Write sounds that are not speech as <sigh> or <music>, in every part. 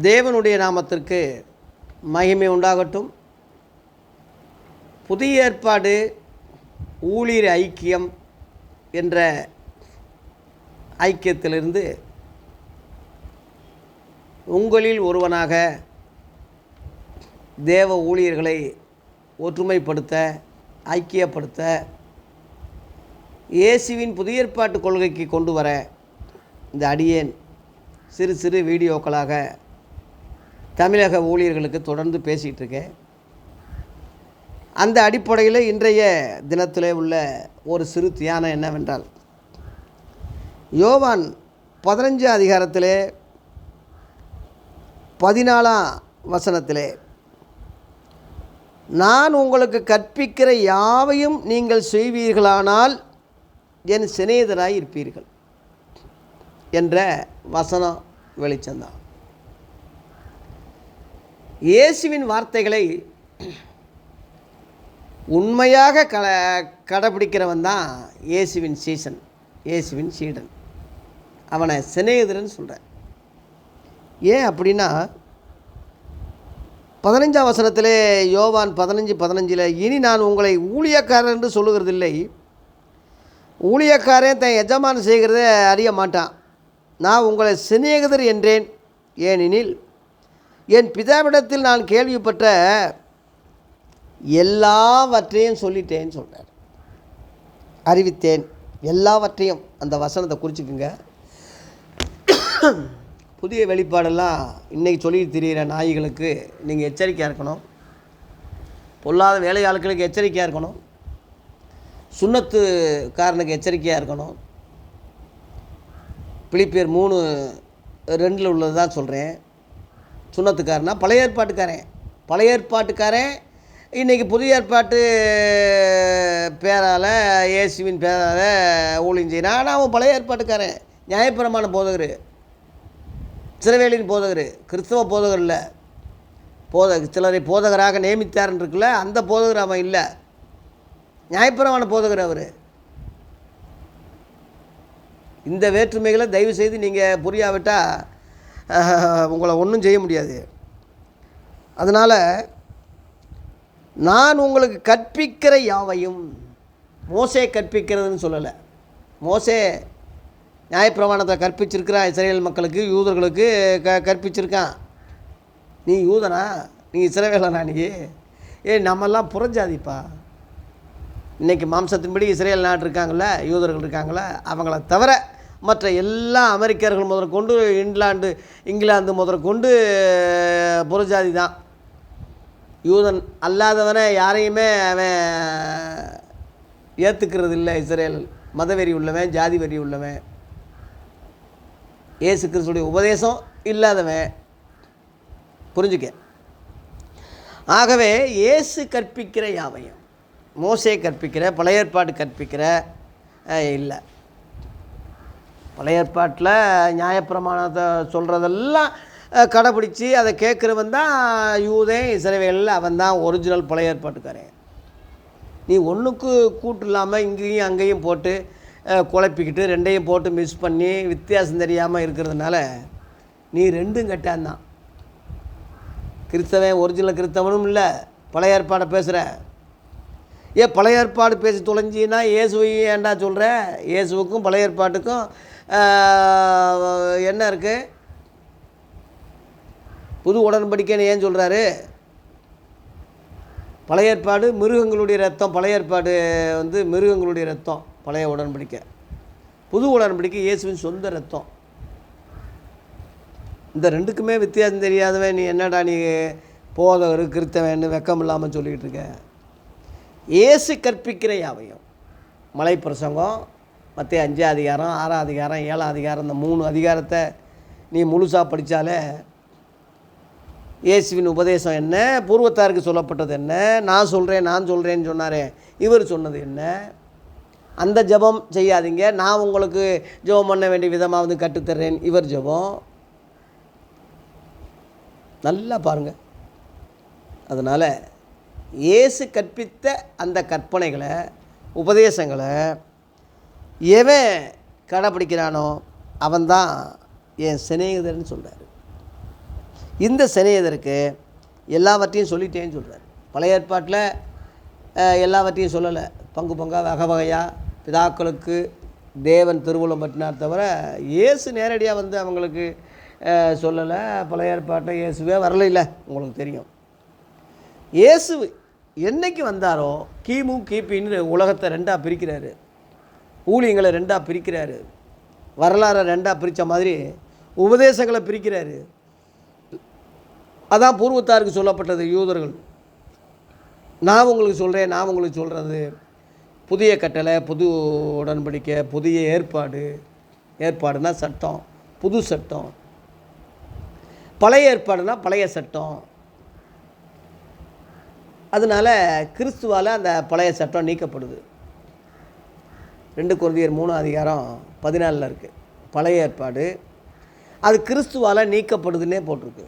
தேவனுடைய நாமத்திற்கு மகிமை உண்டாகட்டும். புதிய ஏற்பாடு ஊழியர் ஐக்கியம் என்ற ஐக்கியத்திலிருந்து உங்களில் ஒருவனாக தேவ ஊழியர்களை ஒற்றுமைப்படுத்த ஐக்கியப்படுத்த இயேசுவின் புதிய ஏற்பாட்டு கொள்கைக்கு கொண்டு வர இந்த அடியேன் சிறு சிறு வீடியோக்களாக தமிழக ஊழியர்களுக்கு தொடர்ந்து பேசிகிட்டு இருக்கேன் அந்த அடிப்படையில் இன்றைய தினத்தில் உள்ள ஒரு சிறு தியானம் என்னவென்றால் யோவான் பதினஞ்சு அதிகாரத்திலே பதினாலாம் வசனத்திலே நான் உங்களுக்கு கற்பிக்கிற யாவையும் நீங்கள் செய்வீர்களானால் என் சிநேகிதராய் இருப்பீர்கள் என்ற வசனம் வெளிச்சந்தான் இயேசுவின் வார்த்தைகளை உண்மையாக க கடைப்பிடிக்கிறவன் தான் இயேசுவின் சீசன் இயேசுவின் சீடன். அவனை சிநேகிதரன் சொல்கிறேன் ஏன் அப்படின்னா பதினஞ்சாம் வசனத்திலே யோவான் பதினஞ்சு பதினஞ்சில் இனி நான் உங்களை ஊழியக்காரர் என்று சொல்லுகிறதில்லை. ஊழியக்காரன் தன் எஜமான் செய்கிறத அறிய மாட்டான். நான் உங்களை சிநேகிதர் என்றேன். ஏனெனில் என் பிதாவிடத்தில் நான் கேள்விப்பட்ட எல்லாவற்றையும் சொல்லிட்டேன்னு சொல்கிறார் அறிவித்தேன். எல்லாவற்றையும். அந்த வசனத்தை குறிச்சிக்குங்க. புதிய வெளிப்பாடெல்லாம் இன்றைக்கி சொல்லி திரிகிற நாய்களுக்கு நீங்கள் எச்சரிக்கையாக இருக்கணும். பொல்லாத வேலையாட்களுக்கு எச்சரிக்கையாக இருக்கணும். சுண்ணத்துக்காரனுக்கு எச்சரிக்கையாக இருக்கணும். பிளிப்பேர் மூணு ரெண்டில் உள்ளது தான் சொல்கிறேன் சுண்ணத்துக்காரனா? பழைய ஏற்பாட்டுக்காரன். பழைய ஏற்பாட்டுக்காரன். இன்றைக்கி புதிய ஏற்பாட்டு பேரால் இயேசுவின் பேரால் ஊழியம் செய்கிறான் ஆனால் அவன் பழைய ஏற்பாட்டுக்காரன். நியாயப்பிரமாண போதகர். சிறவேலின் போதகர். கிறிஸ்தவ போதகர் இல்லை. போத சிலரை போதகராக நியமித்தார்னு இருக்குல்ல அந்த போதகர் அவன் இல்லை. நியாயப்பிரமாண போதகர் அவர். இந்த வேற்றுமைகளை தயவு செய்து நீங்கள் புரியாவிட்டால் உங்களை ஒன்றும் செய்ய முடியாது. அதனால் நான் உங்களுக்கு கற்பிக்கிற யாவையும் மோசே கற்பிக்கிறதுன்னு சொல்லலை. மோசே நியாயப்பிரமாணத்தை கற்பிச்சிருக்கிறான் இஸ்ரேல் மக்களுக்கு யூதர்களுக்கு க கற்பிச்சிருக்கான். நீ யூதனா? நீ இஸ்ரவேலனா நீ? ஏ நம்மெல்லாம் புறஞ்சாதிப்பா. இன்றைக்கி மாம்சத்தின்படி இஸ்ரேல் நாட்டு இருக்காங்கள்ல யூதர்கள் இருக்காங்கள அவங்கள தவிர மற்ற எல்லா அமெரிக்கர்கள் முதற்கொண்டு இங்கிலாந்து இங்கிலாந்து முதற்கொண்டு புறஜாதி தான். யூதன் அல்லாதவனை யாரையுமே அவன் ஏற்றுக்கிறது இல்லை இஸ்ரேல். மதவெறி உள்ளவன் ஜாதி வெறி உள்ளவன். ஏசு கிறிஸ்துடைய உபதேசம் இல்லாதவன். புரிஞ்சுக்க. ஆகவே இயேசு கற்பிக்கிற யாவையும் மோசே கற்பிக்கிற பழைய ஏற்பாடு கற்பிக்கிற இல்லை. பழைய ஏற்பாட்டில் நியாயப்பிரமாணத்தை சொல்கிறதெல்லாம் கடைப்பிடிச்சி அதை கேட்குறவன் தான் யூதே இசைவேலில் அவன் தான் ஒரிஜினல் பழைய ஏற்பாட்டுக்காரன். நீ ஒன்றுக்கு கூட்டு இல்லாமல் இங்கேயும் அங்கேயும் போட்டு குழப்பிக்கிட்டு ரெண்டையும் போட்டு மிஸ் பண்ணி வித்தியாசம் தெரியாமல் இருக்கிறதுனால நீ ரெண்டும் கட்டான் தான். கிறிஸ்தவன் ஒரிஜினல் கிறிஸ்தவனும் இல்லை பழைய ஏற்பாடை பேசுகிற ஏன் பழைய ஏற்பாடு பேசி தொலைஞ்சின்னா இயேசுவையும் ஏன்டா சொல்கிற இயேசுவுக்கும் பழைய ஏற்பாட்டுக்கும் என்ன இருக்குது புது உடன்படிக்கைன்னு ஏன் சொல்கிறாரு பழைய ஏற்பாடு மிருகங்களுடைய ரத்தம் பழைய ஏற்பாடு வந்து மிருகங்களுடைய ரத்தம் பழைய உடன்படிக்கை. புது உடன்படிக்கை இயேசுவின் சொந்த ரத்தம். இந்த ரெண்டுக்குமே வித்தியாசம் தெரியாதவன் நீ என்னடா நீ போதவர் கிறித்தவன் வெக்கம் இல்லாமல் சொல்லிக்கிட்டு இருக்க? இயேசு கற்பிக்கிற யாவையும்? மலை பிரசங்கம் மற்ற அஞ்சு அதிகாரம் ஆறாம் அதிகாரம் ஏழாம் அதிகாரம் இந்த மூணு அதிகாரத்தை நீ முழுசாக படித்தாலே இயேசுவின் உபதேசம் என்ன? பூர்வத்தாருக்கு சொல்லப்பட்டது என்ன? நான் சொல்கிறேன் நான் சொல்கிறேன்னு சொன்னாரே. இவர் சொன்னது என்ன? அந்த ஜபம் செய்யாதீங்க. நான் உங்களுக்கு ஜெபம் பண்ண வேண்டிய விதமாக வந்து கற்றுத்தர்றேன். இவர் ஜெபம். நல்லா பாருங்கள் அதனால் இயேசு கற்பித்த அந்த கற்பனைகளை உபதேசங்களை எவன் கடைப்பிடிக்கிறானோ அவன்தான் என் சிநேகிதர்னு சொல்கிறாரு இந்த சிநேகிதருக்கு எல்லாவற்றையும் சொல்லிட்டேன்னு சொல்கிறார் பழைய ஏற்பாட்டில் எல்லாவற்றையும் சொல்லலை. பங்கு பங்காக வகை வகையாக பிதாக்களுக்கு தேவன் திருவுளம் பற்றினார் தவிர இயேசு நேரடியாக வந்து அவங்களுக்கு சொல்லலை. பழைய ஏற்பாட்டை இயேசுவே வரல இல்லை உங்களுக்கு தெரியும். இயேசு என்னைக்கு வந்தாரோ கிமு கிபின்னு உலகத்தை ரெண்டாக பிரிக்கிறாரு. ஊழியங்களை ரெண்டாக பிரிக்கிறாரு. வரலாறை ரெண்டாக பிரித்த மாதிரி உபதேசங்களை பிரிக்கிறாரு. அதான் பூர்வத்தாருக்கு சொல்லப்பட்டது யூதர்கள். நான் உங்களுக்கு சொல்கிறேன் நான் உங்களுக்கு சொல்கிறது புதிய கட்டளை புது உடன்படிக்கை புதிய ஏற்பாடு. ஏற்பாடுனா சட்டம் புது சட்டம். பழைய ஏற்பாடுனா பழைய சட்டம். அதனால கிறிஸ்துவால் அந்த பழைய சட்டம் நீக்கப்படுது. ரெண்டு குருந்தியர் மூணு அதிகாரம் பதினாலில் இருக்குது பழைய ஏற்பாடு. அது கிறிஸ்துவால் நீக்கப்படுதுன்னே போட்டிருக்கு.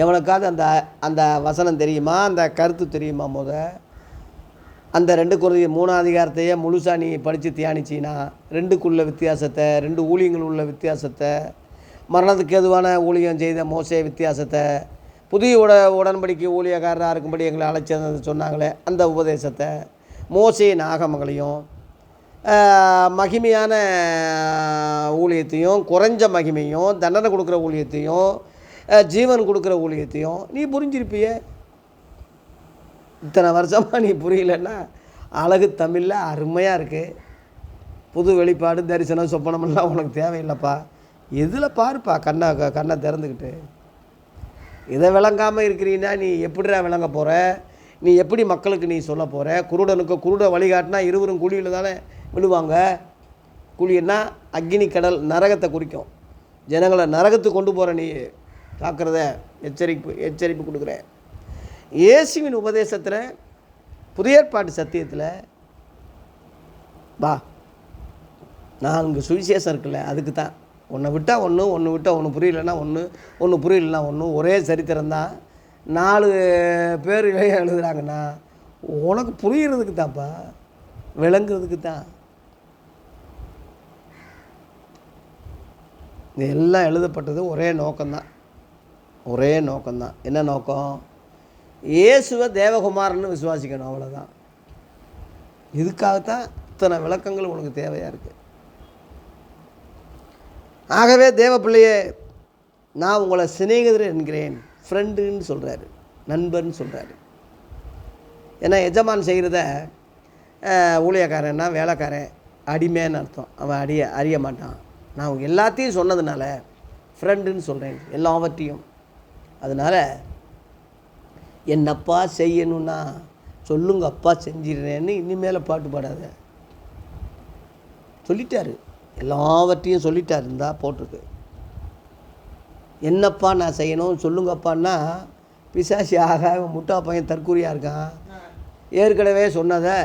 எவனுக்காவது அந்த அந்த வசனம் தெரியுமா? அந்த கருத்து தெரியுமா முத? அந்த ரெண்டு குறைய மூணாம் அதிகாரத்தையே முழுசா நீ படித்து தியானிச்சின்னா ரெண்டுக்குள்ள வித்தியாசத்தை ரெண்டு ஊழியங்கள் உள்ள வித்தியாசத்தை மரணத்துக்கு எதுவான ஊழியம் செய்த மோசே வித்தியாசத்தை புதிய உட உடன்படிக்கை ஊழியக்காரராக இருக்கும்படி எங்களை அழைச்சது சொன்னாங்களே அந்த உபதேசத்தை. மோசையின் ஆகமங்களையும் மகிமையான ஊழியத்தையும் குறைஞ்ச மகிமையும் தண்டனை கொடுக்குற ஊழியத்தையும் ஜீவன் கொடுக்குற ஊழியத்தையும் நீ புரிஞ்சிருப்பிய? இத்தனை வருஷமாக நீ புரியலன்னா அழகு தமிழில் அருமையாக இருக்குது புது வெளிப்பாடு தரிசனம் சொப்பனமெல்லாம் உனக்கு தேவையில்லைப்பா. எதில் பாருப்பா கண்ணை க- கண்ணை திறந்துக்கிட்டு. இதை விளங்காமல் இருக்கிறீன்னா நீ எப்படிடா விளங்க போகிற நீ எப்படி மக்களுக்கு நீ சொல்ல போகிற குருடனுக்கு குருட வழிகாட்டினா இருவரும் குழியில் தானே விழுவாங்க. குழின்னா அக்னி கடல் நரகத்தை குறிக்கும். ஜனங்களை நரகத்துக்கு கொண்டு போகிற நீ தாக்குறத எச்சரிப்பு எச்சரிப்பு கொடுக்குற இயேசுவின் உபதேசத்தில் புதிய ஏற்பாட்டு சத்தியத்தில் வா. நான்கு சுவிசேஷம் இருக்குல்ல அதுக்கு தான். ஒன்றை விட்டால் ஒன்று ஒன்று விட்டால் ஒன்று புரியலன்னா ஒன்று ஒன்று புரியலன்னா ஒன்று ஒரே சரித்திரம் தான். நாலு பேர் எழுதுகிறாங்கன்னா உனக்கு புரியறதுக்கு தான்ப்பா விளங்குறதுக்கு தான். இது எல்லாம் எழுதப்பட்டது ஒரே நோக்கம்தான். ஒரே நோக்கம்தான். என்ன நோக்கம்? இயேசுவை தேவகுமாரன்னு விசுவாசிக்கணும் அவ்வளோதான் இதுக்காகத்தான் இத்தனை விளக்கங்கள் உனக்கு தேவையாக இருக்குது ஆகவே தேவ பிள்ளையே நான் உங்களை சிநேகிதர் என்கிறேன். ஃப்ரெண்டுன்னு சொல்கிறாரு நண்பர்னு சொல்கிறாரு ஏன்னா எஜமான் செய்கிறத ஊழியக்காரன்னா வேலைக்காரன் அடிமைன்னு அர்த்தம். அவன் அடிய அறிய மாட்டான். நான் எல்லாத்தையும் சொன்னதுனால ஃப்ரெண்டுன்னு சொல்கிறேன் எல்லாவற்றையும். அதனால் என்னப்பா செய்யணும்னா சொல்லுங்க அப்பா செஞ்சிடுறேன்னு இனிமேல் பாட்டு பாடாத. சொல்லிட்டாரு. எல்லாவற்றையும் சொல்லிட்டாரு இருந்தால் போட்டிருக்கு. என்னப்பா நான் செய்யணும்? சொல்லுங்கப்பான்னா பிசாசி ஆக முட்டா பையன் தற்கூரியாக இருக்கான். ஏற்கனவே சொன்னதை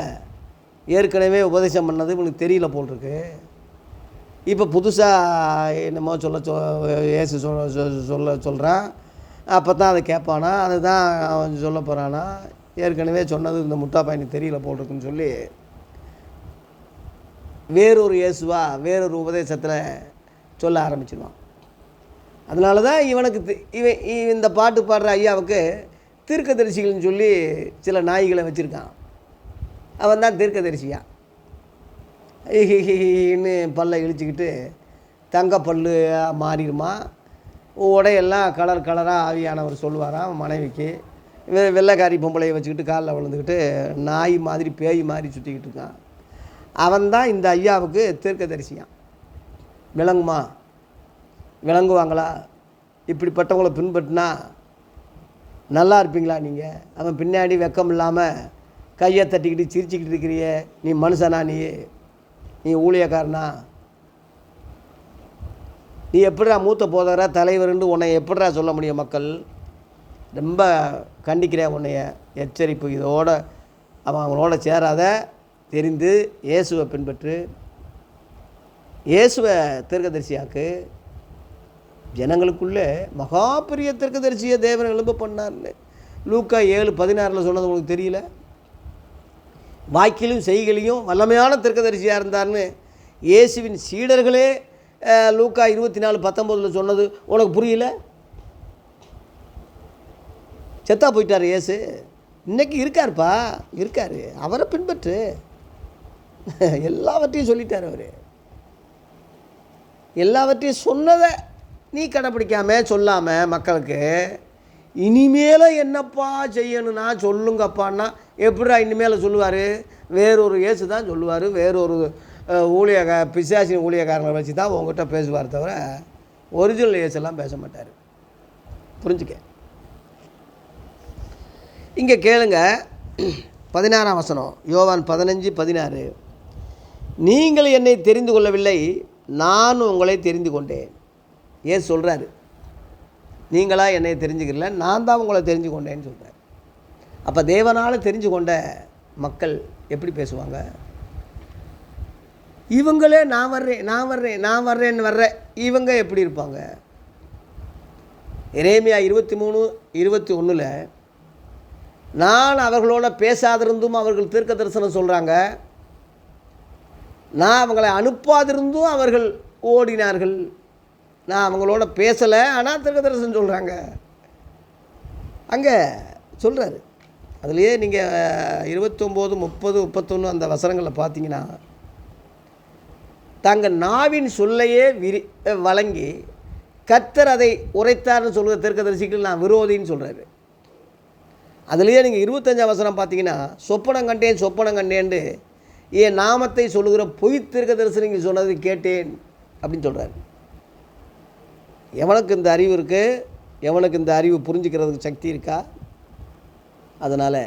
ஏற்கனவே உபதேசம் பண்ணது இவனுக்கு தெரியல போல் இப்போ புதுசாக என்னமோ சொல்ல சொ ஏசு சொல்ல சொ- சொல்ல சொல்கிறான் அப்போ தான் அதை கேட்பானா. அதுதான் அவன் சொல்ல போகிறானா ஏற்கனவே சொன்னது இந்த முட்டா பையனுக்கு தெரியல போட்டிருக்குன்னு சொல்லி வேறொரு இயேசுவா வேறொரு உபதேசத்தில் சொல்ல ஆரம்பிச்சிடுவான் அதனால தான் இவனுக்கு தி- இவன் இவன் இந்த பாட்டு பாடுற ஐயாவுக்கு தீர்க்கதரிசிகள்னு சொல்லி சில நாய்களை வச்சுருக்கான். அவன் தான் தீர்க்கதரிசியா. ஹிஹிஹின்னு பல்லை இழிச்சிக்கிட்டு தங்க பல்லு மாறிடுமா. உடையெல்லாம் கலர் கலராக ஆவியானவர் சொல்லுவாராம் மனைவிக்கு. வெ வெள்ளைக்காரி பொம்பளையை வச்சுக்கிட்டு காலில் விழுந்துக்கிட்டு நாய் மாதிரி பேய் மாதிரி சுற்றிக்கிட்டு இருக்கான். அவன் தான் இந்த ஐயாவுக்கு தீர்க்க தரிசியான் விளங்குமா? விளங்குவாங்களா? இப்படிப்பட்டவங்கள பின்பற்றினா நல்லா இருப்பீங்களா நீங்கள் அவன் பின்னாடி வெக்கம் இல்லாமல் கையை தட்டிக்கிட்டு சிரிச்சுக்கிட்டு இருக்கிறியே. நீ மனுஷனா நீ நீ ஊழியக்காரனா? நீ எப்படிடா மூத்த போதகரா தலைவர்னு உன்னை எப்படிடா சொல்ல முடியும் மக்கள்? ரொம்ப கண்டிக்கிறேன் உன்னைய எச்சரிப்பு. இதோட அவன் அவங்களோட சேராத தெரிந்து இயேசுவை பின்பற்று. இயேசுவை தீர்க்கதரிசியாக்கு. ஜனங்களுக்குள்ளே மகா பெரிய தீர்க்கதரிசியை தேவன் எழும்ப பண்ணார்னு. லூக்கா ஏழு பதினாறில் சொன்னது உங்களுக்கு தெரியல? வாக்கிலும் செய்களையும் வல்லமையான தீர்க்கதரிசியாக இருந்தார்னு இயேசுவின் சீடர்களே லூக்கா இருபத்தி நாலு பத்தொம்போதில் சொன்னது உனக்கு புரியல? செத்தா போயிட்டார் இயேசு. இன்றைக்கி இருக்காருப்பா இருக்கார். அவரை பின்பற்று. எல்லாவற்றையும் சொல்லிட்டார் அவர். எல்லாவற்றையும் சொன்னதை நீ கடைப்பிடிக்காம சொல்லாமல் மக்களுக்கு இனிமேல என்னப்பா செய்யணும்னா சொல்லுங்கப்பான்னா எப்படிடா இனிமேல் சொல்லுவார்? வேறொரு ஏசு தான் சொல்லுவார். வேறொரு ஊழியக பிசாசின் ஊழியக்காரங்களை வச்சு தான் உங்ககிட்ட பேசுவார் தவிர ஒரிஜினல் ஏசெல்லாம் பேச மாட்டார். புரிஞ்சுக்க? இங்கே கேளுங்க. பதினாறாம் வசனம். யோவான் பதினஞ்சு பதினாறு. நீங்கள் என்னை தெரிந்து கொள்ளவில்லை நான் உங்களை தெரிந்து கொண்டேன். ஏன் சொல்கிறாரு நீங்களாக என்னை தெரிஞ்சுக்கல நான் தான் உங்களை தெரிஞ்சு கொண்டேன்னு சொல்கிறார் அப்போ தேவனால் தெரிஞ்சு கொண்ட மக்கள் எப்படி பேசுவாங்க? இவங்களே நான் வர்றேன் நான் வர்றேன் நான் வர்றேன்னு வர்ற இவங்க எப்படி இருப்பாங்க? இறைமையா இருபத்தி மூணு இருபத்தி ஒன்றில் நான் அவர்களோட பேசாதிருந்தும் அவர்கள் தீர்க்க தரிசனம் சொல்கிறாங்க நான் அவங்களை அனுப்பாதிருந்தும் அவர்கள் ஓடினார்கள். நான் அவங்களோட பேசலை ஆனால் திருக்கதரிசன் சொல்கிறாங்க அங்கே சொல்கிறாரு அதுலேயே நீங்கள் இருபத்தொம்போது முப்பது முப்பத்தொன்று அந்த வசனங்களில் பார்த்தீங்கன்னா தங்கள் நாவின் சொல்லையே விரி வழங்கி கத்தர் அதை உரைத்தார்னு சொல்கிற தெற்கதரிசிகள் நான் விரோதின்னு சொல்கிறாரு அதுலேயே நீங்கள் இருபத்தஞ்சாம் வசனம் பார்த்தீங்கன்னா சொப்பனம் கண்டேன் சொப்பனம் கண்டேன்ட்டு என் நாமத்தை சொல்லுகிற பொய் தீர்க்கதரிசனங்க சொன்னது கேட்டேன் அப்படின்னு சொல்கிறாரு எவனுக்கு இந்த அறிவு இருக்குது எவனுக்கு இந்த அறிவு புரிஞ்சுக்கிறதுக்கு சக்தி இருக்கா? அதனால்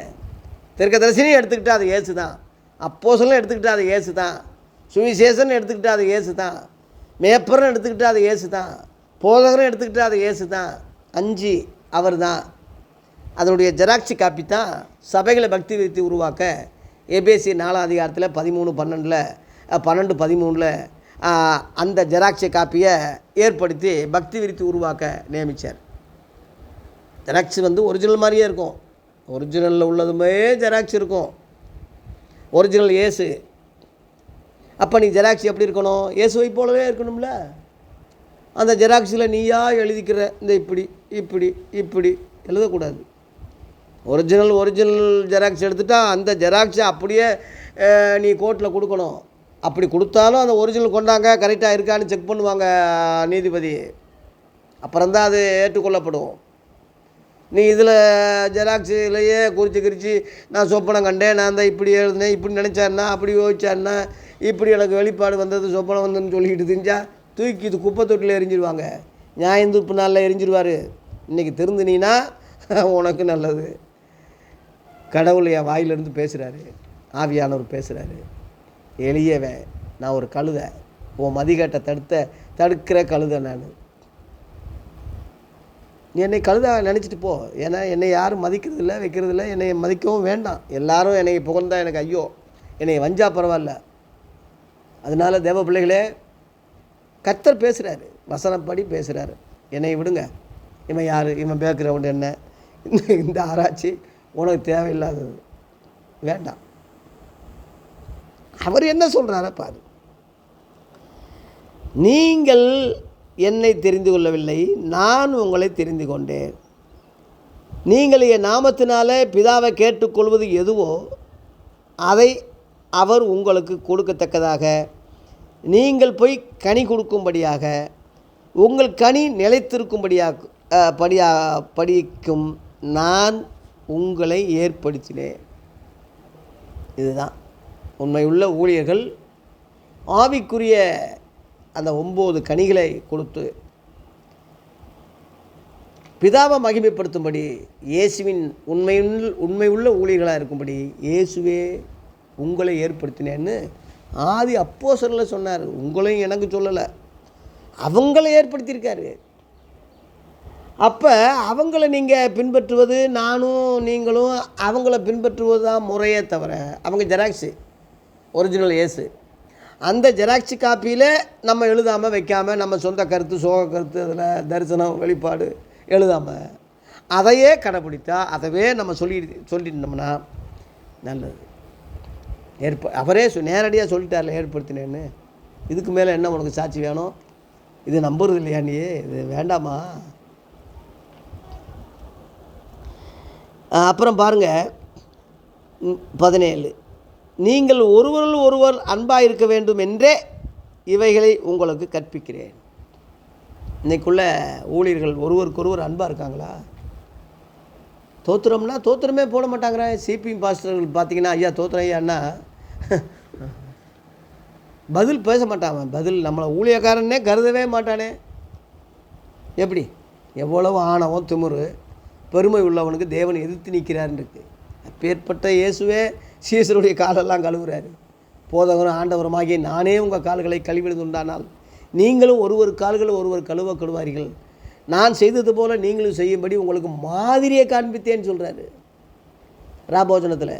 தீர்க்கதரிசனையும் எடுத்துக்கிட்டால் அது ஏசு தான் அப்போசலும் எடுத்துக்கிட்டால் அது ஏசு தான் சுவிசேஷன் எடுத்துக்கிட்டால் அது ஏசு தான் மேப்பர்னு எடுத்துக்கிட்டால் அது ஏசு தான் போதகரும் எடுத்துக்கிட்டால் அது ஏசு தான் அஞ்சு அவர் தான் அதனுடைய ஜெராக்சி காப்பி தான் சபைகளை பக்தி வைத்து உருவாக்க ஏபிஎஸ்சி நாலாம் அதிகாரத்தில் பதிமூணு பன்னெண்டில் பன்னெண்டு பதிமூணில் அந்த ஜெராக்ஸை காப்பியை ஏற்படுத்தி பக்தி விருத்தி உருவாக்க நியமித்தார் ஜெராக்ஸ் வந்து ஒரிஜினல் மாதிரியே இருக்கும். ஒரிஜினலில் உள்ளதுமே ஜெராக்ஸ் இருக்கும். ஒரிஜினல் ஏசு. அப்போ நீ ஜெராக்ஸ் எப்படி இருக்கணும்? இயேசுவை போலவே இருக்கணும்ல. அந்த ஜெராக்ஸில் நீயா எழுதிக்கிற இந்த இப்படி இப்படி இப்படி எழுதக்கூடாது. ஒரிஜினல் ஒரிஜினல் ஜெராக்ஸ் எடுத்துட்டால் அந்த ஜெராக்ஸை அப்படியே நீ கோர்ட்டில் கொடுக்கணும். அப்படி கொடுத்தாலும் அந்த ஒரிஜினல் கொண்டாங்க கரெக்டாக இருக்கான்னு செக் பண்ணுவாங்க நீதிபதி. அப்புறம்தான் அது ஏற்றுக்கொள்ளப்படும். நீ இதில் ஜெராக்ஸுலேயே குறித்து கிரித்து நான் சொப்பனம் கண்டேன் நான் தான் இப்படி எழுதினேன் இப்படி நினச்சாருன்னா அப்படி யோசிச்சாருன்னா இப்படி எனக்கு வெளிப்பாடு வந்தது சொப்பனம் வந்ததுன்னு சொல்லிக்கிட்டு தெரிஞ்சா தூக்கி இது குப்பை தொட்டில் எரிஞ்சிருவாங்க. நியாயந்தூப்பு நாளில் எரிஞ்சிருவார். இன்றைக்கி திருந்தினீன்னா <laughs> உனக்கு நல்லது. கடவுள் என் வாயிலிருந்து பேசுகிறாரு ஆவியானவர் பேசுகிறாரு எளியவன். நான் ஒரு கழுதை. உன் மதிகட்டை தடுத்த தடுக்கிற கழுதை நான். நீ என்னை கழுதா நினச்சிட்டு போ. ஏன்னா என்னை யாரும் மதிக்கிறது இல்லை வைக்கிறது இல்லை என்னை மதிக்கவும் வேண்டாம். எல்லாரும் என்னை புகழ்ந்தா எனக்கு ஐயோ. என்னை வஞ்சா பரவாயில்ல. அதனால தேவ பிள்ளைகளே கத்தர் பேசுகிறாரு வசனப்படி பேசுகிறாரு என்னை விடுங்க. இவன் யார்? இவன் பேக்ரவுண்டு என்ன? இந்த- இந்த ஆராய்ச்சி உனக்கு தேவையில்லாதது. வேண்டாம். அவர் என்ன சொல்கிறார பாரு. நீங்கள் என்னை தெரிந்து கொள்ளவில்லை நான் உங்களை தெரிந்து கொண்டேன். நீங்கள் என் நாமத்தினாலே பிதாவை கேட்டுக்கொள்வது எதுவோ அதை அவர் உங்களுக்கு கொடுக்கத்தக்கதாக. நீங்கள் போய் கனி கொடுக்கும்படியாக உங்கள் கனி நிலைத்திருக்கும்படியாக படியா படிக்கும் நான் உங்களை ஏற்படுத்தினேன். இதுதான். உண்மையுள்ள ஊழியர்கள் ஆவிக்குரிய அந்த ஒம்பது கனிகளை கொடுத்து பிதாவை மகிமைப்படுத்தும்படி இயேசுவின் உண்மையுள்ள உண்மையுள்ள ஊழியர்களாக இருக்கும்படி இயேசுவே உங்களை ஏற்படுத்தினேன்னு ஆதி அப்போஸ்தலர்ல சொன்னார். உங்களையும் எனக்கு சொல்லலை. அவங்கள ஏற்படுத்தியிருக்காரு. அப்போ அவங்கள நீங்கள் பின்பற்றுவது நானும் நீங்களும் அவங்கள பின்பற்றுவது தான் முறையே தவிர அவங்க ஜெராக்ஸு ஒரிஜினல் ஏசு. அந்த ஜெராக்ஸ் காப்பியில் நம்ம எழுதாமல் வைக்காமல் நம்ம சொந்த கருத்து சோக கருத்து அதில் தரிசனம் வெளிப்பாடு எழுதாமல் அதையே கடைப்பிடித்தா அதவே நம்ம சொல்லி சொல்லிட்டோம்னா நல்லது. ஏற்ப அவரே சொ நேரடியாக சொல்லிட்டார்ல ஏற்படுத்தினேன்னு. இதுக்கு மேலே என்ன உனக்கு சாட்சி வேணும்? இது நம்புறது இல்லையா நீ? இது வேண்டாமா? அப்புறம் பாருங்கள் பதினேழு. நீங்கள் ஒருவரில் ஒருவர் அன்பாக இருக்க வேண்டும் என்றே இவைகளை உங்களுக்கு கற்பிக்கிறேன். இன்றைக்குள்ள ஊழியர்கள் ஒருவருக்கொருவர் அன்பாக இருக்காங்களா? தோத்துறோம்னா தோத்துறமே போட மாட்டாங்கிறேன் சிபிஎம் பாஸ்டர்கள் பார்த்தீங்கன்னா ஐயா தோத்துறேன் ஐயான்னா பதில் பேச மாட்டான் பதில் நம்மளை ஊழியக்காரனே கருதவே மாட்டானே. எப்படி? எவ்வளவு ஆணவம் திமுரு பெருமை உள்ளவனுக்கு தேவன் எதிர்த்து நிற்கிறாருன்னு இருக்குது அப்பேற்பட்ட இயேசுவே சீசருடைய காலெல்லாம் கழுவுறாரு. போதவரும் ஆண்டவருமாகிய நானே உங்கள் கால்களை கழுவிடுது உண்டானால் நீங்களும் ஒருவர் கால்களை ஒருவர் கழுவ கழுவார்கள். நான் செய்தது போல் நீங்களும் செய்யும்படி உங்களுக்கு மாதிரியை காண்பித்தேன்னு சொல்கிறாரு ராபோஜனத்தில்.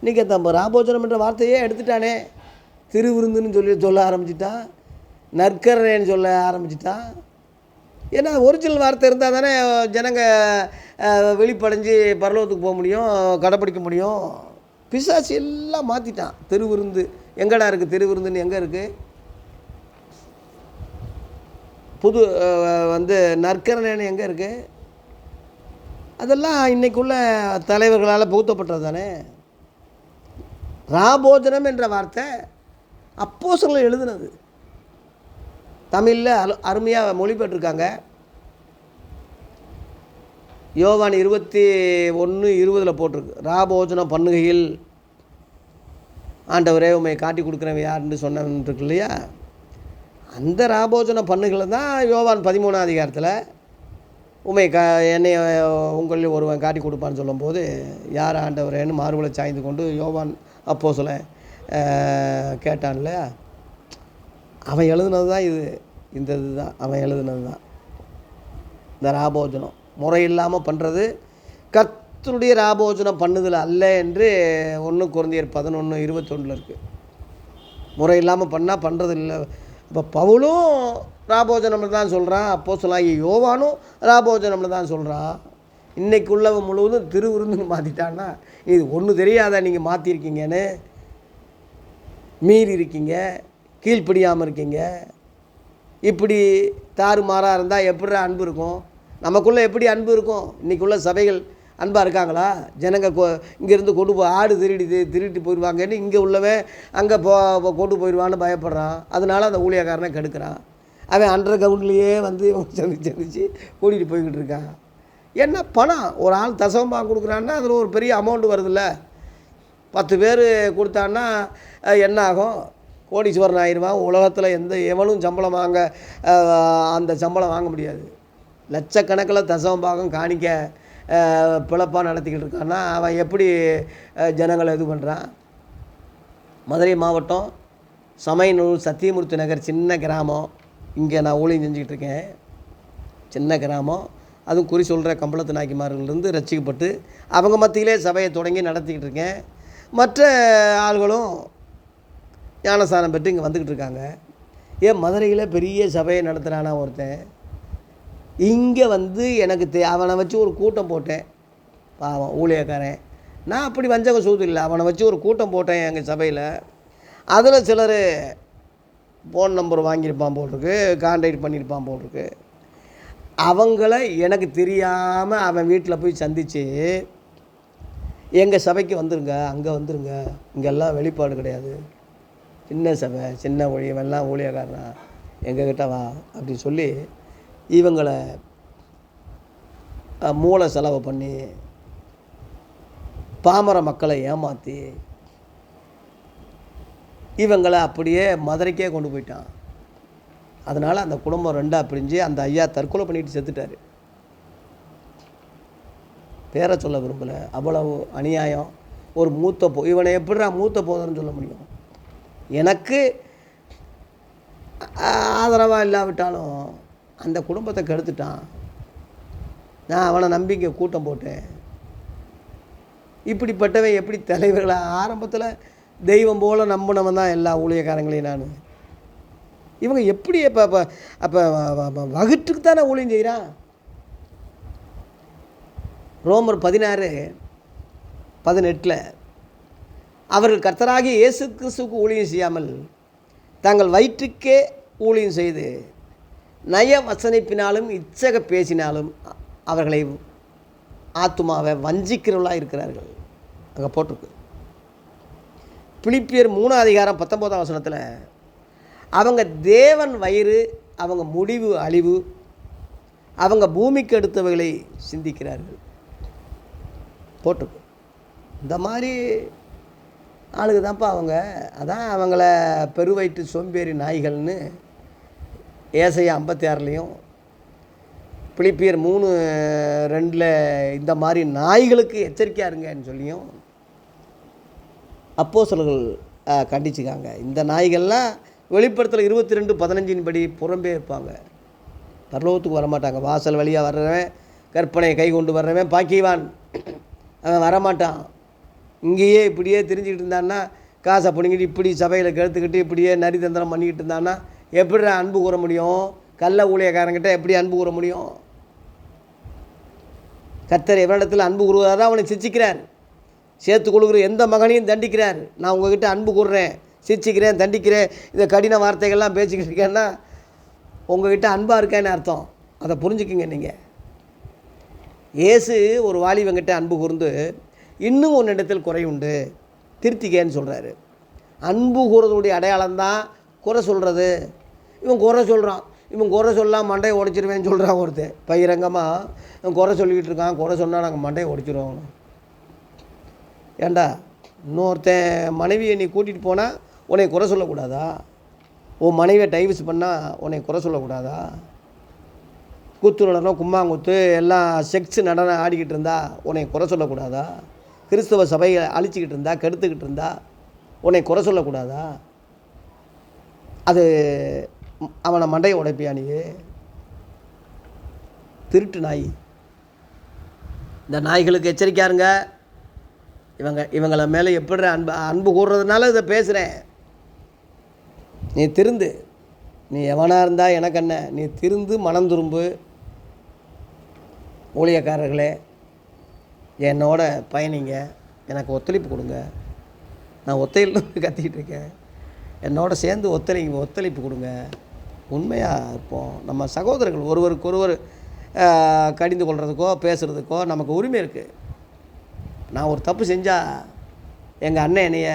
இன்றைக்கி தம்ப ராபோஜனம் என்ற வார்த்தையே எடுத்துட்டானே. திருவிருந்துன்னு சொல்லி சொல்ல ஆரம்பிச்சிட்டான் நற்கரணைன்னு சொல்ல ஆரம்பிச்சிட்டான் ஏன்னா ஒரிஜினல் வார்த்தை இருந்தால் தானே ஜனங்க வெளிப்படைஞ்சு பரலோகத்துக்கு போக முடியும் கடைப்பிடிக்க முடியும். பிசாசு எல்லாம் மாற்றிட்டான் திருவிருந்து. எங்கடா இருக்குது திருவிருந்துன்னு எங்கே இருக்குது புது வந்து நற்கரணன் எங்கே இருக்குது அதெல்லாம் இன்றைக்குள்ள தலைவர்களால் புகுத்தப்பட்டது தானே? ராபோஜனம் என்ற வார்த்தை அப்போசங்களை எழுதுனது. தமிழில் அரு அருமையாக மொழிபெற்றிருக்காங்க. யோவான் இருபத்தி ஒன்று இருபதில் போட்டிருக்கு. ராபோஜனம் பண்ணுகையில் ஆண்டவரே உண்மை காட்டி கொடுக்குறவன் யாருன்னு சொன்னவன்ருக்கு இல்லையா? அந்த ராபோஜன பண்ணுகளை தான் யோவான் பதிமூணாம் அதிகாரத்தில் உண்மை க என்னை உங்களில் ஒருவன் காட்டி கொடுப்பான்னு சொல்லும்போது யார் ஆண்டவரேன்னு மார்புல சாய்ந்து கொண்டு யோவான் அப்போ சொல்ல கேட்டான் இல்லையா? அவன் எழுதுனது தான் இது. இந்த இதுதான் அவன் எழுதுனது தான். இந்த ராபோஜனம். முறை இல்லாமல் பண்ணுறது கர்த்தருடைய ராபோஜனம் பண்ணுதில் அல்ல என்று ஒன்று குழந்தையர் பதினொன்று இருபத்தொன்னில் இருக்குது முறை இல்லாமல் பண்ணால் பண்ணுறது இல்லை. இப்போ பவுலும் ராபோஜனம்னு தான் சொல்கிறான் அப்போ சொல்லாங்க யோவானும் ராபோஜனம்னு தான் சொல்கிறான் இன்றைக்கு உள்ளவன் முழுவதும் திருவிருந்துன்னு மாற்றிட்டான்னா இது ஒன்று தெரியாத நீங்கள் மாற்றிருக்கீங்கன்னு மீறி இருக்கீங்க. கீழ்ப்படியாமல் இருக்கீங்க. இப்படி தாறுமாறாக இருந்தால் எப்படி அன்பு இருக்கும்? நமக்குள்ளே எப்படி அன்பு இருக்கும்? இன்றைக்குள்ள சபைகள் அன்பாக இருக்காங்களா? ஜனங்க கொ இங்கேருந்து கொண்டு போ ஆடு திருடி திருட்டு போயிடுவாங்கன்னு இங்கே உள்ளவன் அங்கே போ கொண்டு போயிடுவான்னு பயப்படுறான். அதனால அந்த ஊழியக்காரனை கெடுக்கிறான். அவன் அண்டர் கிரவுண்ட்லேயே வந்து சந்தி சந்திச்சு கூட்டிகிட்டு போய்கிட்டு இருக்கான். என்ன பணம்? ஒரு ஆள் தசமமாக கொடுக்குறான்னா அதில் ஒரு பெரிய அமௌண்ட் வருதுல்ல. பத்து பேர் கொடுத்தான்னா என்ன ஆகும்? கோடீஸ்வரன் ஆயிடுவான் உலகத்தில் எந்த எவனும் சம்பளம் வாங்க அந்த சம்பளம் வாங்க முடியாது. லட்சக்கணக்கில் தசவம் பாகம் காணிக்க பிழப்பாக நடத்திக்கிட்டு இருக்கான்னா அவன் எப்படி ஜனங்களை இது பண்ணுறான் மதுரை மாவட்டம் சமயநூல் சத்தியமூர்த்தி நகர் சின்ன கிராமம். இங்கே நான் ஊழியம் செஞ்சுக்கிட்டு இருக்கேன். சின்ன கிராமம். அதுவும் குறி சொல்கிற கம்பளத்து நாய்க்குமார்கள்லேருந்து ரசிக்கப்பட்டு அவங்க மத்தியிலே சபையை தொடங்கி நடத்திக்கிட்டு இருக்கேன். மற்ற ஆள்களும் ஞானஸ்தானம் பெற்று இங்கே வந்துக்கிட்டு இருக்காங்க. ஏன் மதுரையில் பெரிய சபையை நடத்துகிறானா ஒருத்தன். இங்கே வந்து எனக்கு தே அவனை வச்சு ஒரு கூட்டம் போட்டேன். பாவம் ஊழியக்காரன். நான் அப்படி வஞ்சக சூது இல்லை. அவனை வச்சு ஒரு கூட்டம் போட்டேன் எங்கள் சபையில். அதில் சிலர் ஃபோன் நம்பர் வாங்கியிருப்பான் போட்டிருக்கு கான்டாக்ட் பண்ணியிருப்பான் போட்டிருக்கு. அவங்கள எனக்கு தெரியாமல் அவன் வீட்டில் போய் சந்தித்து எங்கள் சபைக்கு வந்துருங்க அங்கே வந்துருங்க. இங்கெல்லாம் வெளிப்பாடு கிடையாது. சின்ன சபை சின்ன ஊழியமெல்லாம் ஊழியக்காரனா? எங்ககிட்ட வா அப்படின்னு சொல்லி இவங்களை மூளை செலவு பண்ணி பாமர மக்களை ஏமாற்றி இவங்களை அப்படியே மதுரைக்கே கொண்டு போயிட்டான். அதனால் அந்த குடும்பம் ரெண்டாக பிரிஞ்சு அந்த ஐயா தற்கொலை பண்ணிட்டு செத்துட்டார். பேரை சொல்ல விரும்பலை. அவ்வளவு அநியாயம். ஒரு மூத்த போ இவனை எப்படிடா மூத்த போதன்னு சொல்ல முடியும்? எனக்கு ஆதரவாக இல்லாவிட்டாலும் அந்த குடும்பத்தை கெடுத்துட்டான். நான் அவனை நம்பிக்கை கூட்டம் போட்டேன். இப்படிப்பட்டவன் எப்படி தலைவர்களாக ஆரம்பத்தில் தெய்வம் போல் நம்பினவன் தான் எல்லா ஊழியக்காரங்களையும் நான். இவங்க எப்படி இப்போ அப்போ அப்போ வகுட்டுக்கு தானே ஊழியம் செய்கிறான் ரோமர் பதினாறு பதினெட்டில் அவர்கள் கர்த்தராகிய இயேசு கிறிஸ்துக்கு ஊழியம் செய்யாமல் தங்கள் வயிற்றுக்கே ஊழியம் செய்து நய வசனிப்பினாலும் இச்சக பேசினாலும் அவர்களை ஆத்துமாவை வஞ்சிக்கிறவர்களாக இருக்கிறார்கள். அங்கே போட்டிருக்கு. பிலிப்பியர் மூணாம் அதிகாரம் பத்தொம்போதாம் வசனத்தில் அவங்க தேவன் வயிறு அவங்க முடிவு அழிவு அவங்க பூமிக்கு அடுத்தவைகளை சிந்திக்கிறார்கள். போட்டிருக்கு. இந்த மாதிரி ஆளுக்கு தான்ப்பா அவங்க. அதான் அவங்கள பெருவயிற்று சோம்பேறி நாய்கள்னு ஏசையா ஐம்பத்தி ஆறுலேயும் பிலிப்பியர் மூணு ரெண்டில் இந்த மாதிரி நாய்களுக்கு எச்சரிக்கையாக இருங்கன்னு சொல்லியும் அப்போ கண்டிச்சுக்காங்க. இந்த நாய்கள்லாம் வெளிப்படத்தில் இருபத்தி ரெண்டு பதினஞ்சின் படி புறம்பே இருப்பாங்க. பரலோகத்துக்கு வரமாட்டாங்க. வாசல் வழியாக வர்றவன் கற்பனை கை கொண்டு வர்றவன் பாக்கிவான் அவன் வரமாட்டான். இங்கேயே இப்படியே தெரிஞ்சுக்கிட்டு இருந்தான்னா காசை பிடிங்கிட்டு இப்படி சபையில் கெடுத்துக்கிட்டு இப்படியே நரிதந்திரம் பண்ணிக்கிட்டு இருந்தான்னா எப்படி அன்பு கூற முடியும்? கள்ள ஊழியக்காரங்கிட்ட எப்படி அன்பு கூற முடியும்? கத்தர் எவரிடத்தில் அன்பு கூறுவதாரோ அவனை சிச்சிக்கிறார். சேர்த்து கொடுக்குற எந்த மகனையும் தண்டிக்கிறார். நான் உங்ககிட்ட அன்பு கூறுறேன் சிரிச்சிக்கிறேன் தண்டிக்கிறேன். இந்த கடின வார்த்தைகள்லாம் பேசிக்கிட்டு இருக்கேன்னா உங்ககிட்ட அன்பாக இருக்கேன்னு அர்த்தம். அதை புரிஞ்சுக்குங்க நீங்கள் இயேசு ஒரு வாலிபங்கிட்ட அன்பு கூர்ந்து இன்னும் உன்னிடத்தில் குறை உண்டு. திருத்திக்கேன்னு சொல்கிறாரு அன்பு கூறதுடைய அடையாளம் தான் குறை சொல்கிறது இவன் குறை சொல்கிறான் இவன் குறை சொல்லாம் மண்டையை உடைச்சிருவேன்னு சொல்கிறான் ஒருத்தன். பகிரங்கமாக இவன் குறை சொல்லிக்கிட்டு இருக்கான். குறை சொன்னால் நாங்கள் மண்டையை உடைச்சிருவோம். ஏண்டா இன்னொருத்தன் மனைவியை நீ கூட்டிகிட்டு போனால் உன்னை குறை சொல்லக்கூடாதா? உன் மனைவியை டைவர்ஸ் பண்ணால் உன்னை குறை சொல்லக்கூடாதா? கூத்து நடனம் கும்மாங்குத்து எல்லாம் செக்ஸ் நடனம் ஆடிக்கிட்டு இருந்தா உன்னை குறை சொல்லக்கூடாதா? கிறிஸ்தவ சபையை அழிச்சிக்கிட்டு இருந்தா கெடுத்துக்கிட்டு இருந்தா உன்னை குறை சொல்லக்கூடாதா? அது அவனை மண்டையை உடைப்பியா நீ? திருட்டு நாய். இந்த நாய்களுக்கு எச்சரிக்காருங்க இவங்க இவங்களை மேலே எப்படி அன்பு அன்பு கூடுறதுனால இதை பேசுகிறேன் நீ திருந்து. நீ எவனாக இருந்தால் எனக்கு என்ன? நீ திருந்து மனம் திரும்பு ஊழியக்காரர்களே. என்னோட பயணிங்க எனக்கு ஒத்துழைப்பு கொடுங்க. நான் ஒத்தையில் <laughs> கத்திக்கிட்டு இருக்கேன். என்னோட சேர்ந்து ஒத்துழைங்க ஒத்துழைப்பு கொடுங்க. உண்மையாக இருப்போம். நம்ம சகோதரர்கள் ஒருவருக்கு ஒருவர் கடிந்து கொள்கிறதுக்கோ பேசுகிறதுக்கோ நமக்கு உரிமை இருக்குது நான் ஒரு தப்பு செஞ்சால் எங்கள் அண்ணன் என்னைய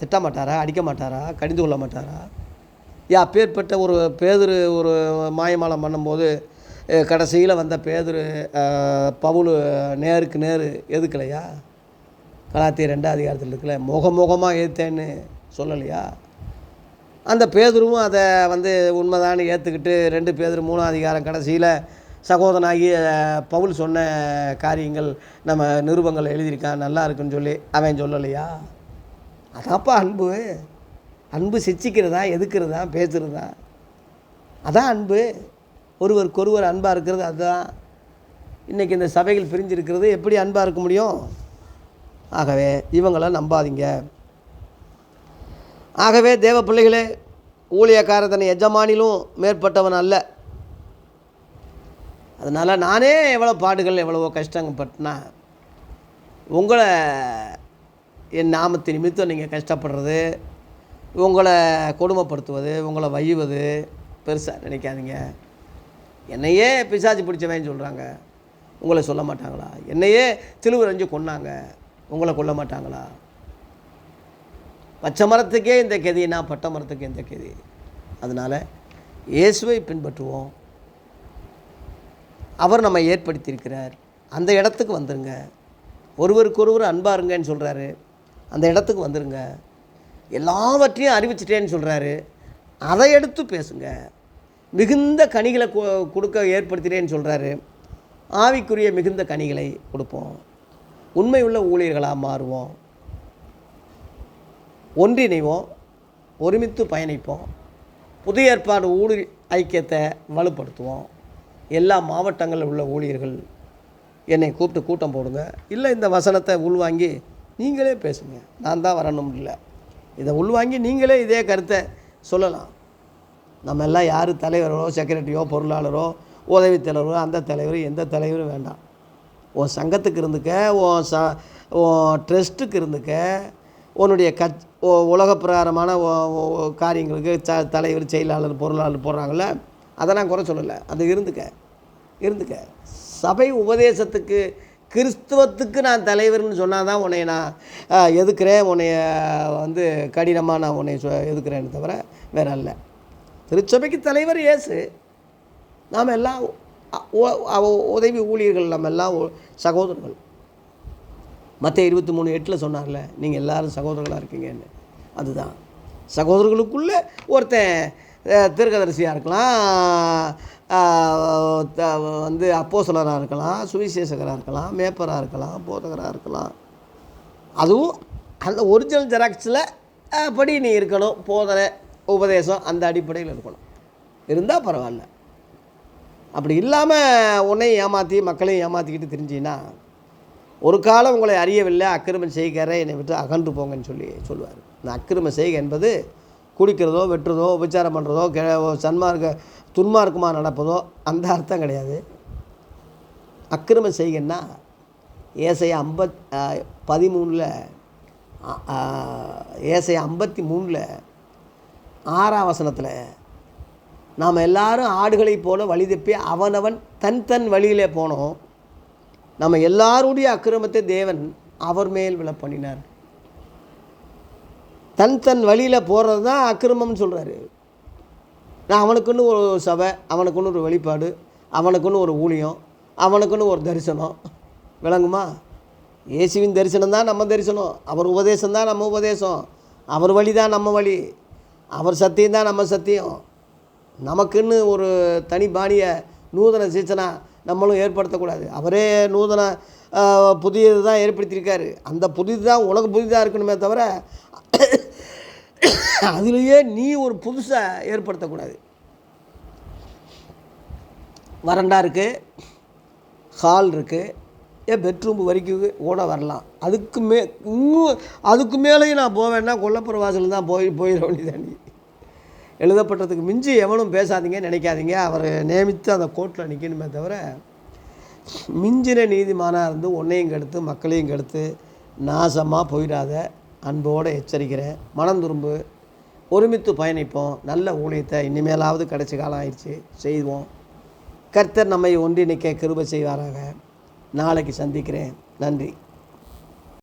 திட்ட மாட்டாரா அடிக்க மாட்டாரா கடிந்து கொள்ள மாட்டாரா? ஏன் பேர்பட்ட ஒரு பேதர் ஒரு மாயமாலம் பண்ணும்போது கடைசியில் வந்த பேதுரு பவுல் நேருக்கு நேர் எதுக்கலையா? கலாத்திய ரெண்டாவது அதிகாரத்தில் இருக்கல முகமுகமாக ஏற்றேன்னு சொல்லலையா? அந்த பேதுருவும் அதை வந்து உண்மைதான்னு ஏற்றுக்கிட்டு ரெண்டு பேதுரு மூணாம் அதிகாரம் கடைசியில் சகோதரனாகி பவுல் சொன்ன காரியங்கள் நம்ம நிருபங்கள் எழுதியிருக்கான் நல்லா இருக்குன்னு சொல்லி அவன் சொல்லலையா? அதான்ப்பா அன்பு. அன்பு சிச்சிக்கிறதா எதுக்கிறதா பேசுகிறதா அதான் அன்பு. ஒருவருக்கொருவர் அன்பாக இருக்கிறது அதுதான். இன்றைக்கி இந்த சபைகள் பிரிஞ்சிருக்கிறது எப்படி அன்பாக இருக்க முடியும்? ஆகவே இவங்கள நம்பாதீங்க. ஆகவே தேவ பிள்ளைகளே ஊழியக்காரன் தன் எஜமானிலும் மேற்பட்டவன் அல்ல. அதனால் நானே எவ்வளோ பாடுகள் எவ்வளவோ கஷ்டப்பட்டனா உங்களை என் நாமத்து நிமித்தம் நீங்கள் கஷ்டப்படுறது உங்களை கொடுமைப்படுத்துவது உங்களை வையுவது பெருசாக நினைக்காதீங்க. என்னையே பிசாச்சு பிடிச்சவன் சொல்கிறாங்க உங்களை சொல்ல மாட்டாங்களா? என்னையே சிலுவரைஞ்சு கொன்னாங்க. உங்களை கொல்ல மாட்டாங்களா? பச்சை மரத்துக்கே இந்த கெதினா பட்டை மரத்துக்கு இந்த கெதி. அதனால் இயேசுவை பின்பற்றுவோம். அவர் நம்ம ஏற்படுத்தியிருக்கிறார். அந்த இடத்துக்கு வந்துருங்க. ஒருவருக்கொருவர் அன்பாக இருங்கன்னு சொல்கிறாரு அந்த இடத்துக்கு வந்துருங்க. எல்லாவற்றையும் அறிவிச்சிட்டேன்னு சொல்கிறாரு அதை எடுத்து பேசுங்க. மிகுந்த கனிகளை கொடுக்க ஏற்படுத்தினேன்னு சொல்கிறாரு ஆவிக்குரிய மிகுந்த கனிகளை கொடுப்போம். உண்மை உள்ள ஊழியர்களாக மாறுவோம். ஒன்றிணைவோம். ஒருமித்து பயணிப்போம். புதிய ஏற்பாடு ஊழி ஐக்கியத்தை வலுப்படுத்துவோம். எல்லா மாவட்டங்களில் உள்ள ஊழியர்கள் என்னை கூப்பிட்டு கூட்டம் போடுங்க. இல்லை இந்த வசனத்தை உள்வாங்கி நீங்களே பேசுங்க. நான் தான் வரணும் இல்லை. இதை உள்வாங்கி நீங்களே இதே கருத்தை சொல்லலாம். நம்ம எல்லாம் யார் தலைவரோ செக்ரட்டரியோ பொருளாளரோ உதவித்தலைவரோ அந்த தலைவர் எந்த தலைவரும் வேண்டாம். உன் சங்கத்துக்கு இருந்துக்க உன் ச உன் ட்ரஸ்ட்டுக்கு இருந்துக்க உன்னுடைய கச் உலக பிரகாரமான காரியங்களுக்கு ச தலைவர் செயலாளர் பொருளாளர் போடுறாங்கள அதை நான் குறை சொல்லலை. அது இருந்துக்க இருந்துக்க. சபை உபதேசத்துக்கு கிறிஸ்துவத்துக்கு நான் தலைவர்னு சொன்னால் தான் உன்னை நான் எதுக்குறேன்? உன்னைய வந்து கடினமாக நான் உன்னை சொ எதுக்குறேன்னு தவிர வேற இல்லை திருச்சபைக்கு தலைவர் இயேசு. நாம் எல்லாம் உதவி ஊழியர்கள் நம்ம எல்லாம் சகோதரர்கள். மற்ற இருபத்தி மூணு எட்டில் சொன்னார்ல நீங்கள் எல்லாரும் சகோதரர்களாக இருக்கீங்கன்னு. அதுதான். சகோதரர்களுக்குள்ளே ஒருத்தன் தீர்க்கதரிசியாக இருக்கலாம் த- வந்து அப்போசலராக இருக்கலாம் சுவிசேஷகராக இருக்கலாம் மேப்பராக இருக்கலாம் போதகராக இருக்கலாம். அதுவும் அந்த ஒரிஜினல் ஜெராக்ஸில் படி நீ இருக்கணும் போதனை உபதேசம் அந்த அடிப்படையில் இருக்கணும். இருந்தால் பரவாயில்ல. அப்படி இல்லாமல் உன்னையும் ஏமாற்றி மக்களையும் ஏமாற்றிக்கிட்டு தெரிஞ்சின்னா ஒரு காலம் உங்களை அறியவில்லை அக்கிரமம் செய்கிற என்னை விட்டு அகன்று போங்கன்னு சொல்லி சொல்லுவார். இந்த அக்கிரம செய்கை என்பது குடிக்கிறதோ வெட்டுறதோ உபச்சாரம் பண்ணுறதோ கெ சன்மார்க்க துன்மார்க்கமாக நடப்பதோ அந்த அர்த்தம் கிடையாது. அக்கிரம செய்கன்னா ஏசை ஐம்பத் பதிமூணில் ஏசை ஐம்பத்தி மூணில் ஆறாம் வசனத்தில் நாம் எல்லாரும் ஆடுகளைப் போல வழி தப்பி அவனவன் தன் தன் வழியிலே போனோம். நம்ம எல்லாருடைய அக்கிரமத்தை தேவன் அவர் மேல் விழ பண்ணினார். தன் தன் வழியில் போகிறது தான் அக்கிரமம்னு சொல்கிறாரு நான் அவனுக்குன்னு ஒரு சபை அவனுக்குன்னு ஒரு வெளிப்பாடு அவனுக்குன்னு ஒரு ஊழியம் அவனுக்குன்னு ஒரு தரிசனம். விளங்குமா? இயேசுவின் தரிசனம் தான் நம்ம தரிசனம். அவர் உபதேசம் தான் நம்ம உபதேசம். அவர் வழி தான் நம்ம வழி. அவர் சத்தியம் தான் நம்ம சத்தியம். நமக்குன்னு ஒரு தனி பாணியை நூதன சீசனா நம்மளும் ஏற்படுத்தக்கூடாது. அவரே நூதன புதியது தான் ஏற்படுத்தியிருக்காரு. அந்த புதிது தான் உனக்கு புதிதாக இருக்கணுமே தவிர அதுலேயே நீ ஒரு புதுசாக ஏற்படுத்தக்கூடாது. வரண்டா இருக்குது ஹால் இருக்குது ஏன் பெட்ரூம் வரைக்கும் கூட வரலாம். அதுக்கு மே இன்னும் அதுக்கு மேலேயும் நான் போவேன்னா கொல்லப்புற வாசல் தான் போய் போயிட வேண்டியதாண்டி எழுதப்பட்டதுக்கு மிஞ்சி எவனும் பேசாதீங்க நினைக்காதீங்க. அவர் நியமித்து அந்த கோர்ட்டில் நிற்கணுமே தவிர மிஞ்சின நீதிமானாக இருந்து உன்னையும் கெடுத்து மக்களையும் கெடுத்து நாசமாக போயிடாத அன்போடு எச்சரிக்கிறேன் மனம் திரும்பு ஒருமித்து பயணிப்போம். நல்ல ஊழியத்தை இனிமேலாவது கடைசி காலம் ஆயிடுச்சு. செய்வோம். கர்த்தர் நம்மை ஒன்றிணைக்க கிருபை செய்வாராக. நாளைக்கு சந்திக்கிறேன். நன்றி.